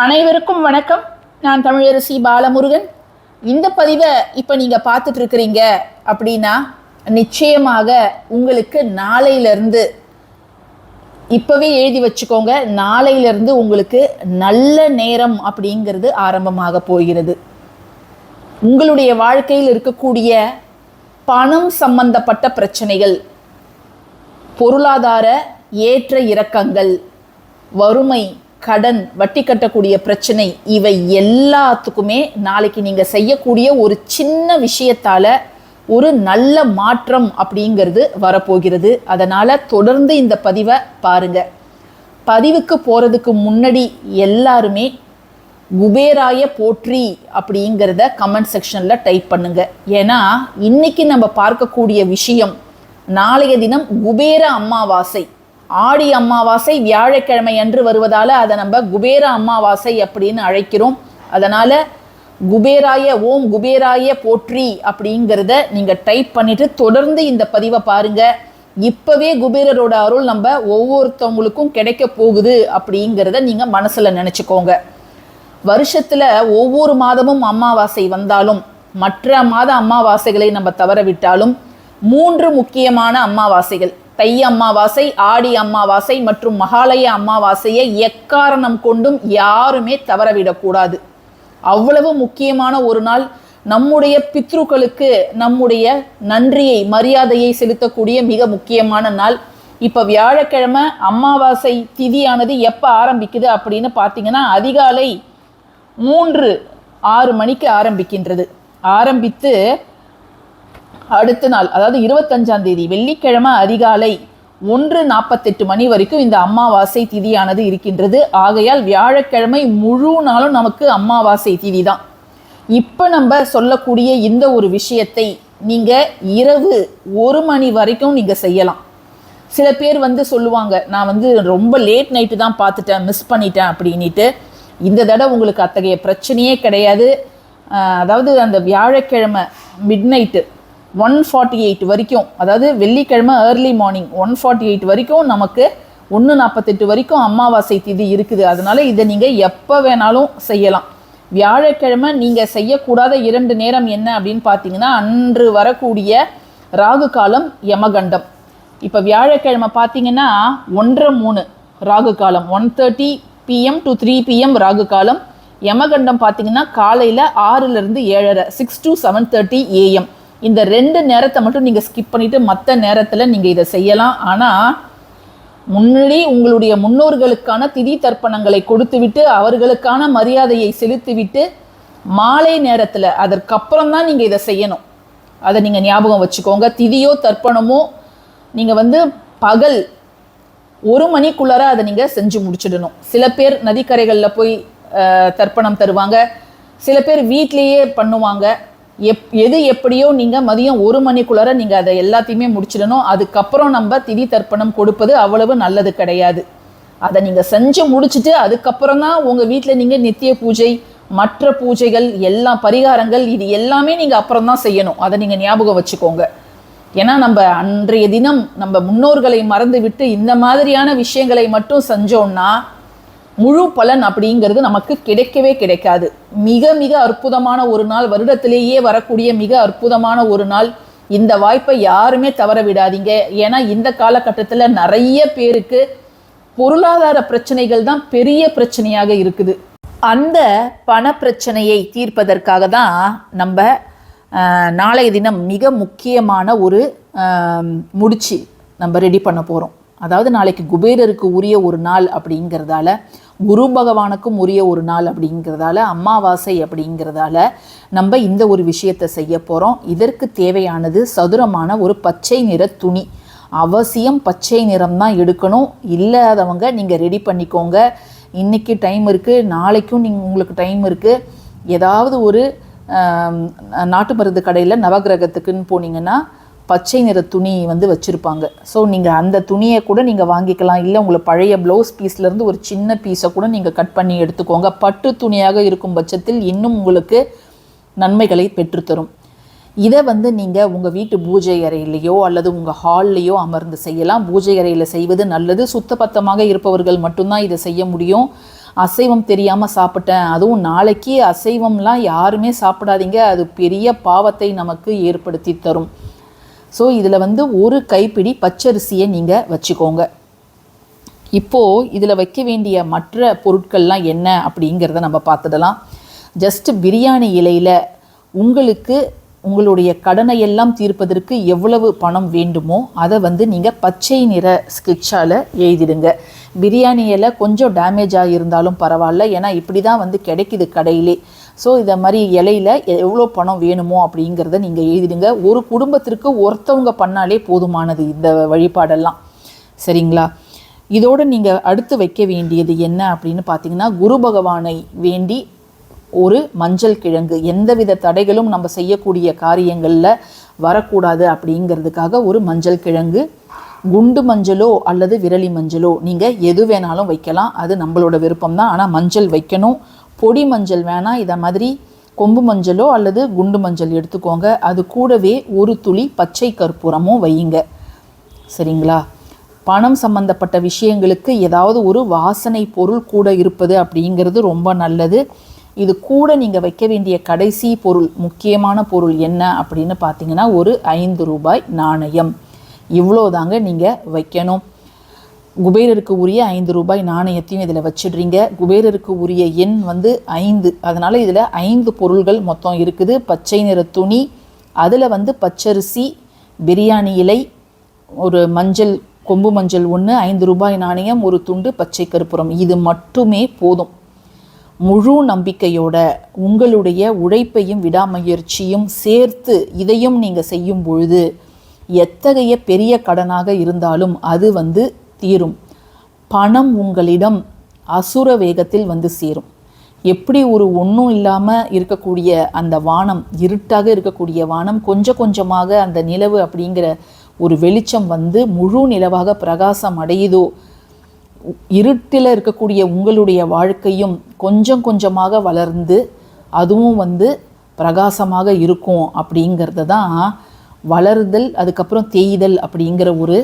அனைவருக்கும் வணக்கம். நான் தமிழரசி பாலமுருகன். இந்த பதிவை இப்போ நீங்கள் பார்த்துட்டு இருக்கிறீங்க அப்படின்னா நிச்சயமாக உங்களுக்கு நாளையிலிருந்து இப்போவே எழுதி வச்சுக்கோங்க நாளையிலிருந்து உங்களுக்கு நல்ல நேரம் அப்படிங்கிறது ஆரம்பமாக போகிறது. உங்களுடைய வாழ்க்கையில் இருக்கக்கூடிய பணம் சம்பந்தப்பட்ட பிரச்சனைகள் பொருளாதார ஏற்ற இறக்கங்கள் வறுமை கடன் வட்டி கட்டக்கூடிய பிரச்சனை இவை எல்லாத்துக்குமே நாளைக்கு நீங்கள் செய்யக்கூடிய ஒரு சின்ன விஷயத்தால ஒரு நல்ல மாற்றம் அப்படிங்கிறது வரப்போகிறது. அதனால் தொடர்ந்து இந்த பதிவை பாருங்க. பதிவுக்கு போகிறதுக்கு முன்னாடி எல்லாருமே குபேராய போற்றி அப்படிங்கிறத கமெண்ட் செக்ஷனில் டைப் பண்ணுங்க. ஏன்னா இன்னைக்கு நம்ம பார்க்கக்கூடிய விஷயம் நாளைய தினம் குபேர அமாவாசை. ஆடி அமாவாசை வியாழக்கிழமை அன்று வருவதால் அதை நம்ம குபேர அமாவாசை அப்படின்னு அழைக்கிறோம். அதனால் குபேராய ஓம் குபேராய போற்றி அப்படிங்கிறத நீங்கள் டைப் பண்ணிவிட்டு தொடர்ந்து இந்த பதிவை பாருங்க. இப்போவே குபேரரோட அருள் நம்ம ஒவ்வொருத்தவங்களுக்கும் கிடைக்க போகுது அப்படிங்கிறத நீங்கள் மனசில் நினச்சிக்கோங்க. வருஷத்தில் ஒவ்வொரு மாதமும் அமாவாசை வந்தாலும் மற்ற மாத அமாவாசைகளை நம்ம தவற விட்டாலும் மூன்று முக்கியமான அமாவாசைகள் தை அம்மாவாசை ஆடி அம்மாவாசை மற்றும் மகாலய அம்மாவாசையை எக்காரணம் கொண்டும் யாருமே தவறவிடக்கூடாது. அவ்வளவு முக்கியமான ஒரு நாள் நம்முடைய பித்ருக்களுக்கு நம்முடைய நன்றியை மரியாதையை செலுத்தக்கூடிய மிக முக்கியமான நாள். இப்போ வியாழக்கிழமை அமாவாசை திதியானது எப்போ ஆரம்பிக்குது அப்படின்னு பார்த்தீங்கன்னா அதிகாலை மூன்று ஆறு மணிக்கு ஆரம்பிக்கின்றது. ஆரம்பித்து அடுத்த நாள் அதாவது இருபத்தஞ்சாம் தேதி வெள்ளிக்கிழமை அதிகாலை ஒன்று நாற்பத்தெட்டு மணி வரைக்கும் இந்த அமாவாசை திதியானது இருக்கின்றது. ஆகையால் வியாழக்கிழமை முழு நாளும் நமக்கு அமாவாசை திதி தான். இப்போ நம்ம சொல்லக்கூடிய இந்த ஒரு விஷயத்தை நீங்கள் இரவு ஒரு மணி வரைக்கும் நீங்கள் செய்யலாம். சில பேர் வந்து சொல்லுவாங்க நான் வந்து ரொம்ப லேட் நைட்டு தான் பார்த்துட்டேன் மிஸ் பண்ணிட்டேன் அப்படின்ட்டு இந்த தடவை உங்களுக்கு அத்தகைய பிரச்சனையே கிடையாது. அதாவது அந்த வியாழக்கிழமை mid night one forty eight வரைக்கும் அதாவது வெள்ளிக்கிழமை early morning one forty eight வரைக்கும் நமக்கு ஒன்று நாற்பத்தெட்டு வரைக்கும் அமாவாசை திதி இருக்குது. அதனால் இதை நீங்கள் எப்போ வேணாலும் செய்யலாம். வியாழக்கிழமை நீங்கள் செய்யக்கூடாத இரண்டு நேரம் என்ன அப்படின்னு பார்த்தீங்கன்னா அன்று வரக்கூடிய ராகு காலம் யமகண்டம். இப்போ வியாழக்கிழமை பார்த்தீங்கன்னா ஒன்றரை மூணு Rahu kalam one thirty PM to three PM Rahu kalam. Yamagandam பார்த்தீங்கன்னா காலையில் ஆறுலேருந்து ஏழரை six to seven thirty AM இந்த ரெண்டு நேரத்தை மட்டும் நீங்கள் ஸ்கிப் பண்ணிவிட்டு மற்ற நேரத்தில் நீங்கள் இதை செய்யலாம். ஆனால் முன்னாடி உங்களுடைய முன்னோர்களுக்கான திதி தர்ப்பணங்களை கொடுத்துவிட்டு அவர்களுக்கான மரியாதையை செலுத்திவிட்டு மாலை நேரத்தில் அதற்கப்புறம் தான் நீங்கள் இதை செய்யணும். அதை நீங்கள் ஞாபகம் வச்சுக்கோங்க. திதியோ தர்ப்பணமோ நீங்கள் வந்து பகல் ஒரு மணிக்குள்ளார அதை நீங்கள் செஞ்சு முடிச்சிடணும். சில பேர் நதிக்கரைகளில் போய் தர்ப்பணம் தருவாங்க. சில பேர் வீட்லேயே பண்ணுவாங்க. எப் எது எப்படியோ நீங்கள் மதியம் ஒரு மணிக்குள்ளார நீங்கள் அதை எல்லாத்தையுமே முடிச்சிடணும். அதுக்கப்புறம் நம்ம திதி தர்ப்பணம் கொடுப்பது அவ்வளவு நல்லது கிடையாது. அதை நீங்கள் செஞ்சு முடிச்சுட்டு அதுக்கப்புறம் தான் உங்கள் வீட்டில் நீங்கள் நித்திய பூஜை மற்ற பூஜைகள் எல்லா பரிகாரங்கள் இது எல்லாமே நீங்கள் அப்புறம் தான் செய்யணும். அதை நீங்கள் ஞாபகம் வச்சுக்கோங்க. ஏன்னா நம்ம அன்றைய தினம் நம்ம முன்னோர்களை மறந்து விட்டு இந்த மாதிரியான விஷயங்களை மட்டும் செஞ்சோன்னா முழு பலன் அப்படிங்கிறது நமக்கு கிடைக்கவே கிடைக்காது. மிக மிக அற்புதமான ஒரு நாள் வருடத்திலேயே வரக்கூடிய மிக அற்புதமான ஒரு நாள். இந்த வாய்ப்பை யாருமே தவற விடாதீங்க. ஏன்னா இந்த காலகட்டத்தில் நிறைய பேருக்கு பொருளாதார பிரச்சனைகள் தான் பெரிய பிரச்சனையாக இருக்குது. அந்த பண பிரச்சனையை தீர்ப்பதற்காக தான் நம்ம நாளைய தினம் மிக முக்கியமான ஒரு முடிச்சு நம்ம ரெடி பண்ண போகிறோம் அதாவது நாளைக்கு குபேரருக்கு உரிய ஒரு நாள் அப்படிங்கிறதால குரு பகவானுக்கும் உரிய ஒரு நாள் அப்படிங்கிறதால அமாவாசை அப்படிங்கிறதால நம்ம இந்த ஒரு விஷயத்தை செய்ய போகிறோம் இதற்கு தேவையானது சதுரமான ஒரு பச்சை நிற துணி. அவசியம் பச்சை நிறம் தான் எடுக்கணும். இல்லாதவங்க நீங்கள் ரெடி பண்ணிக்கோங்க. இன்றைக்கி டைம் இருக்குது நாளைக்கும் நீங்கள் உங்களுக்கு டைம் இருக்குது ஏதாவது ஒரு நாட்டு மருந்து கடையில் நவகிரகத்துக்குன்னு போனீங்கன்னா பச்சை நிற துணி வந்து வச்சுருப்பாங்க. ஸோ நீங்கள் அந்த துணியை கூட நீங்கள் வாங்கிக்கலாம். இல்லை உங்களை பழைய ப்ளவுஸ் பீஸ்லேருந்து ஒரு சின்ன பீஸை கூட நீங்கள் கட் பண்ணி எடுத்துக்கோங்க. பட்டு துணியாக இருக்கும் பட்சத்தில் இன்னும் உங்களுக்கு நன்மைகளை பெற்றுத்தரும். இதை வந்து நீங்கள் உங்கள் வீட்டு பூஜை அறையிலையோ அல்லது உங்கள் ஹால்லையோ அமர்ந்து செய்யலாம். பூஜை அறையில் செய்வது நல்லது. சுத்தபத்தமாக இருப்பவர்கள் மட்டும்தான் இதை செய்ய முடியும். அசைவம் தெரியாமல் சாப்பிட்டேன். அதுவும் நாளைக்கு அசைவம்லாம் யாருமே சாப்பிடாதீங்க. அது பெரிய பாவத்தை நமக்கு ஏற்படுத்தி தரும். ஸோ இதில் வந்து ஒரு கைப்பிடி பச்சரிசியை நீங்கள் வச்சுக்கோங்க. இப்போது இதில் வைக்க வேண்டிய மற்ற பொருட்கள்லாம் என்ன அப்படிங்கிறத நம்ம பார்த்துடலாம். ஜஸ்ட் பிரியாணி இலையில் உங்களுக்கு உங்களுடைய கடனை எல்லாம் தீர்ப்பதற்கு எவ்வளவு பணம் வேண்டுமோ அதை வந்து நீங்கள் பச்சை நிற ஸ்கெட்சால் எழுதிடுங்க. பிரியாணி இலை கொஞ்சம் டேமேஜாக இருந்தாலும் பரவாயில்ல. ஏன்னா இப்படி தான் வந்து கிடைக்குது கடையிலே. ஸோ இதை மாதிரி இலையில எவ்வளோ பணம் வேணுமோ அப்படிங்கிறத நீங்கள் எழுதிடுங்க. ஒரு குடும்பத்திற்கு ஒருத்தவங்க பண்ணாலே போதுமானது இந்த வழிபாடெல்லாம். சரிங்களா? இதோடு நீங்கள் அடுத்து வைக்க வேண்டியது என்ன அப்படின்னு பார்த்தீங்கன்னா குரு பகவானை வேண்டி ஒரு மஞ்சள் கிழங்கு. எந்தவித தடைகளும் நம்ம செய்யக்கூடிய காரியங்களில் வரக்கூடாது அப்படிங்கிறதுக்காக ஒரு மஞ்சள் கிழங்கு. குண்டு மஞ்சளோ அல்லது விரலி மஞ்சளோ நீங்கள் எது வேணாலும் வைக்கலாம். அது நம்மளோட விருப்பம் தான் ஆனால் மஞ்சள் வைக்கணும். பொடி மஞ்சள் வேணாம் இதை மாதிரி கொம்பு மஞ்சளோ அல்லது குண்டு மஞ்சள் எடுத்துக்கோங்க. அது கூடவே ஒரு துளி பச்சை கற்பூரமும் வையுங்க. சரிங்களா? பணம் சம்பந்தப்பட்ட விஷயங்களுக்கு ஏதாவது ஒரு வாசனை பொருள் கூட இருப்பது அப்படிங்கிறது ரொம்ப நல்லது. இது கூட நீங்கள் வைக்க வேண்டிய கடைசி பொருள் முக்கியமான பொருள் என்ன அப்படின்னு பார்த்தீங்கன்னா ஒரு ஐந்து ரூபாய் நாணயம். இவ்வளோதாங்க நீங்கள் வைக்கணும். குபேரருக்கு உரிய ஐந்து ரூபாய் நாணயத்தையும் இதில் வச்சிடுறீங்க. குபேரருக்கு உரிய எண் வந்து ஐந்து. அதனால் இதில் ஐந்து பொருள்கள் மொத்தம் இருக்குது. பச்சை நிற துணி அதில் வந்து பச்சரிசி பிரியாணி இலை ஒரு மஞ்சள் கொம்பு மஞ்சள் ஒன்று ஐந்து ரூபாய் நாணயம் ஒரு துண்டு பச்சை கருப்புறம் இது மட்டுமே போதும். முழு நம்பிக்கையோட உங்களுடைய உழைப்பையும் விடாமுயற்சியும் சேர்த்து இதையும் நீங்கள் செய்யும் பொழுது எத்தகைய பெரிய கடனாக இருந்தாலும் அது வந்து தீரும். பணம் உங்களிடம் அசுர வேகத்தில் வந்து சேரும். எப்படி ஒரு ஒன்றும் இல்லாமல் இருக்கக்கூடிய அந்த வானம் இருட்டாக இருக்கக்கூடிய வானம் கொஞ்சம் கொஞ்சமாக அந்த நிலவு அப்படிங்கிற ஒரு வெளிச்சம் வந்து முழு நிலவாக பிரகாசம் அடையுதோ இருட்டில் இருக்கக்கூடிய உங்களுடைய வாழ்க்கையும் கொஞ்சம் கொஞ்சமாக வளர்ந்து அதுவும் வந்து பிரகாசமாக இருக்கும் அப்படிங்கிறது தான் வளருதல் அதுக்கப்புறம் தேய்தல் அப்படிங்கிற ஒரு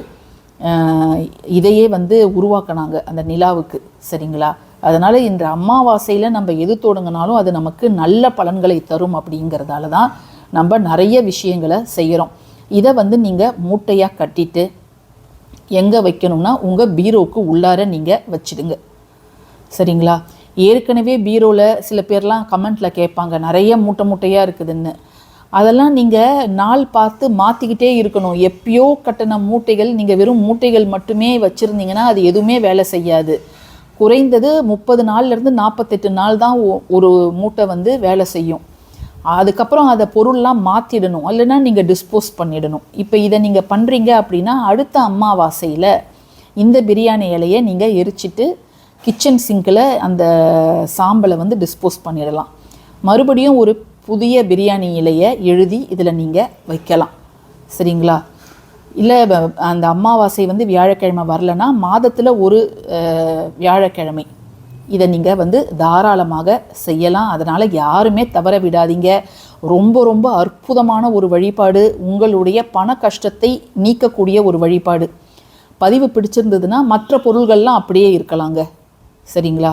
இதையே வந்து உருவாக்கினாங்க அந்த நிலாவுக்கு சரிங்களா? அதனால் இந்த அமாவாசையில் நம்ம எது தொடங்கினாலும் அது நமக்கு நல்ல பலன்களை தரும் அப்படிங்கிறதால தான் நம்ம நிறைய விஷயங்களை செய்கிறோம் இதை வந்து நீங்கள் மூட்டையாக கட்டிட்டு எங்கே வைக்கணும்னா உங்கள் பீரோவுக்கு உள்ளார நீங்கள் வச்சிடுங்க. சரிங்களா? ஏற்கனவே பீரோவில் சில பேர்லாம் கமெண்ட்டில் கேட்பாங்க நிறைய மூட்டை மூட்டையாக இருக்குதுன்னு. அதெல்லாம் நீங்கள் நாள் பார்த்து மாற்றிக்கிட்டே இருக்கணும். எப்பயோ கட்டின மூட்டைகள் நீங்கள் வெறும் மூட்டைகள் மட்டுமே வச்சுருந்தீங்கன்னா அது எதுவுமே வேலை செய்யாது. குறைந்தது முப்பது நாள்லேருந்து நாற்பத்தெட்டு நாள் தான் ஒரு மூட்டை வந்து வேலை செய்யும். அதுக்கப்புறம் அதை பொருள்லாம் மாற்றிடணும் இல்லைன்னா நீங்கள் டிஸ்போஸ் பண்ணிடணும். இப்போ இதை நீங்கள் பண்ணுறீங்க அப்படின்னா அடுத்த அம்மாவாசையில் இந்த பிரியாணி இலையை நீங்கள் எரிச்சிட்டு கிச்சன் சிங்கில் அந்த சாம்பலை வந்து டிஸ்போஸ் பண்ணிடலாம். மறுபடியும் ஒரு புதிய பிரியாணி இலையை எழுதி இதில் நீங்கள் வைக்கலாம். சரிங்களா? இல்லை அந்த அமாவாசை வந்து வியாழக்கிழமை வரலன்னா மாதத்தில் ஒரு வியாழக்கிழமை. இதை நீங்கள் வந்து தாராளமாக செய்யலாம். அதனால் யாருமே தவற விடாதீங்க. ரொம்ப ரொம்ப அற்புதமான ஒரு வழிபாடு உங்களுடைய பண கஷ்டத்தை நீக்கக்கூடிய ஒரு வழிபாடு. பதிவு பிடிச்சிருந்ததுன்னா மற்ற பொருள்கள்லாம் அப்படியே இருக்கலாங்க. சரிங்களா?